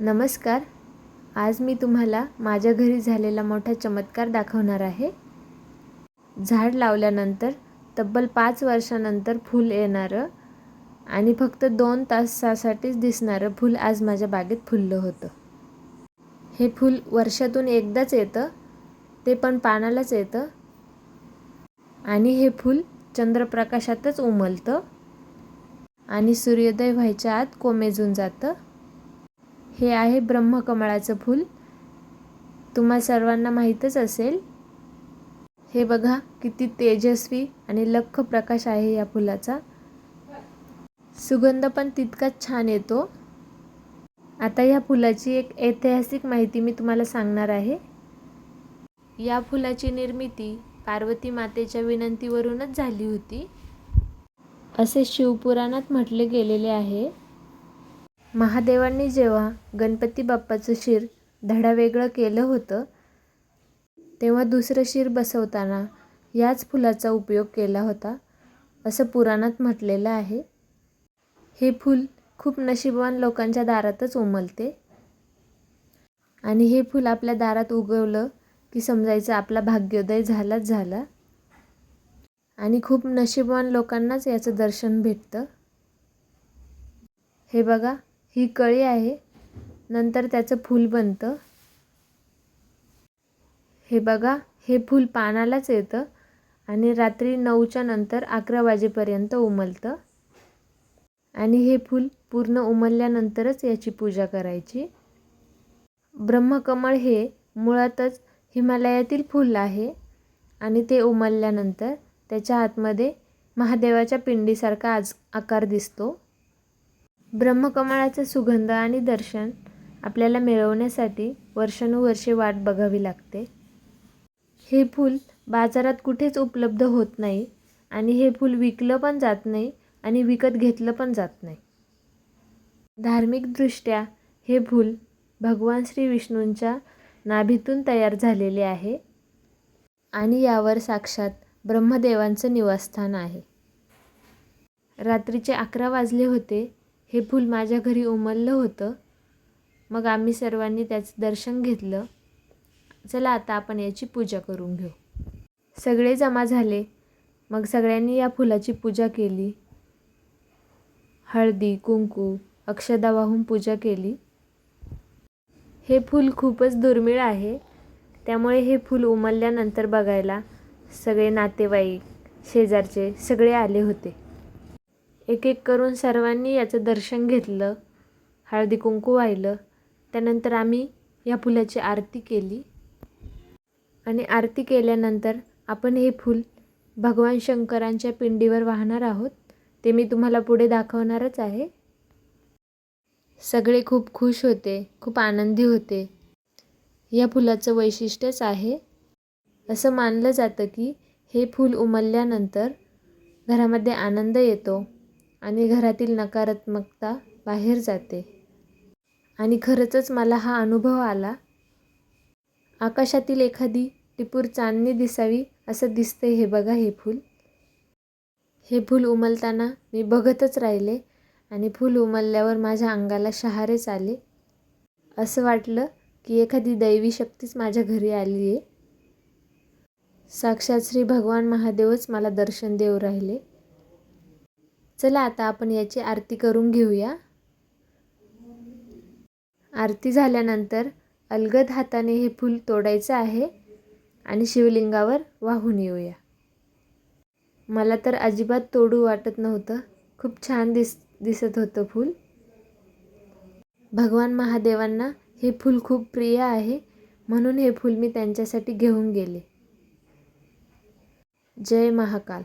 नमस्कार. आज मी तुम्हाला माझ्या घरी झालेला मोठा चमत्कार दाखवणार आहे. झाड लावल्यानंतर तब्बल पाच वर्षानंतर फूल येणारं आणि फक्त दोन तासासाठीच दिसणारं फूल आज माझ्या बागेत फुललं होतं. हे फूल वर्षातून एकदाच येतं ते पण पानालाच येतं आणि हे फूल चंद्रप्रकाशातच उमलतं आणि सूर्योदय व्हायच्या आत कोमेजून जातं. हे आहे ब्रह्मकमळाचं फूल. तुम्हा सर्वांना माहीतच असेल. हे बघा किती तेजस्वी आणि लख्ख प्रकाश आहे या फुलाचा. सुगंध पण तितकाच छान येतो. आता या फुलाची एक ऐतिहासिक माहिती मी तुम्हाला सांगणार आहे. या फुलाची निर्मिती पार्वती मातेच्या विनंतीवरूनच झाली होती. असे शिवपुराणात म्हटले गेलेले आहे. महादेवांनी जेव्हा गणपती बाप्पाचं शिर धडा वेगळं केलं होतं तेव्हा दुसरं शिर बसवताना याच फुलाचा उपयोग केला होता असं पुराणात म्हटलेलं आहे. हे फूल खूप नशीबवान लोकांच्या दारातच उमलते. आणि हे फूल आपल्या दारात उगवलं की समजायचं आपला भाग्योदय झालाच झाला. आणि खूप नशीबवान लोकांनाच याचं दर्शन भेटतं. हे बघा ही कळी आहे. नंतर त्याचं फूल बनतं. हे बघा हे फूल पानालाच येतं आणि रात्री नऊच्या नंतर अकरा वाजेपर्यंत उमलतं. आणि हे फूल पूर्ण उमलल्यानंतरच याची पूजा करायची. ब्रह्मकमळ हे मुळातच हिमालयातील फूल आहे आणि ते उमलल्यानंतर त्याच्या आतमध्ये महादेवाच्या पिंडीसारखा आज आकार दिसतो. ब्रह्मकमळाचा सुगंध आणि दर्शन आपल्याला मिळवण्यासाठी वर्षानुवर्षे वाट बघावी लागते. हे फूल बाजारात कुठेच उपलब्ध होत नाही आणि हे फूल विकलं पण जात नाही आणि विकत घेतलं पण जात नाही. धार्मिकदृष्ट्या हे फूल भगवान श्री विष्णूंच्या नाभीतून तयार झालेले आहे आणि यावर साक्षात ब्रह्मदेवांचं निवासस्थान आहे. रात्रीचे अकरा वाजले होते हे फूल माझ्या घरी उमललं होतं. मग आम्ही सर्वांनी त्याचं दर्शन घेतलं. चला आता आपण याची पूजा करून घेऊ. सगळे जमा झाले. मग सगळ्यांनी या फुलाची पूजा केली. हळदी कुंकू अक्षदा वाहून पूजा केली. हे फूल खूपच दुर्मिळ आहे. त्यामुळे हे फूल उमलल्यानंतर बघायला सगळे नातेवाईक शेजारचे सगळे आले होते. एक एक करून सर्वांनी याचं दर्शन घेतलं हळदी कुंकू वाहिलं. त्यानंतर आम्ही या फुलाची आरती केली. आणि आरती केल्यानंतर आपण हे फूल भगवान शंकरांच्या पिंडीवर वाहणार आहोत ते मी तुम्हाला पुढे दाखवणारच आहे. सगळे खूप खुश होते खूप आनंदी होते. या फुलाचं वैशिष्ट्यच आहे असं मानलं जातं की हे फूल उमलल्यानंतर घरामध्ये आनंद येतो. आणि घरातील नकारात्मकता बाहेर जाते. आणि खरंचच मला हा अनुभव आला. आकाशातील एखादी टिपूर चांदणी दिसावी असं दिसतंय हे बघा हे फूल. हे फूल उमलताना मी बघतच राहिले आणि फूल उमलल्यावर माझ्या अंगाला शहारेच आले. असं वाटलं की एखादी दैवी शक्तीच माझ्या घरी आली आहे साक्षात श्री भगवान महादेवच मला दर्शन देऊ राहिले. चला आता आपण याची आरती करून घेऊया. आरती झाल्यानंतर अलगद हाताने हे फूल तोडायचं आहे आणि शिवलिंगावर वाहून येऊया. मला तर अजिबात तोडू वाटत नव्हतं. खूप छान दिस दिसत होतं फूल. भगवान महादेवांना हे फूल खूप प्रिय आहे. म्हणून हे फूल मी त्यांच्यासाठी घेऊन गेले. जय महाकाल.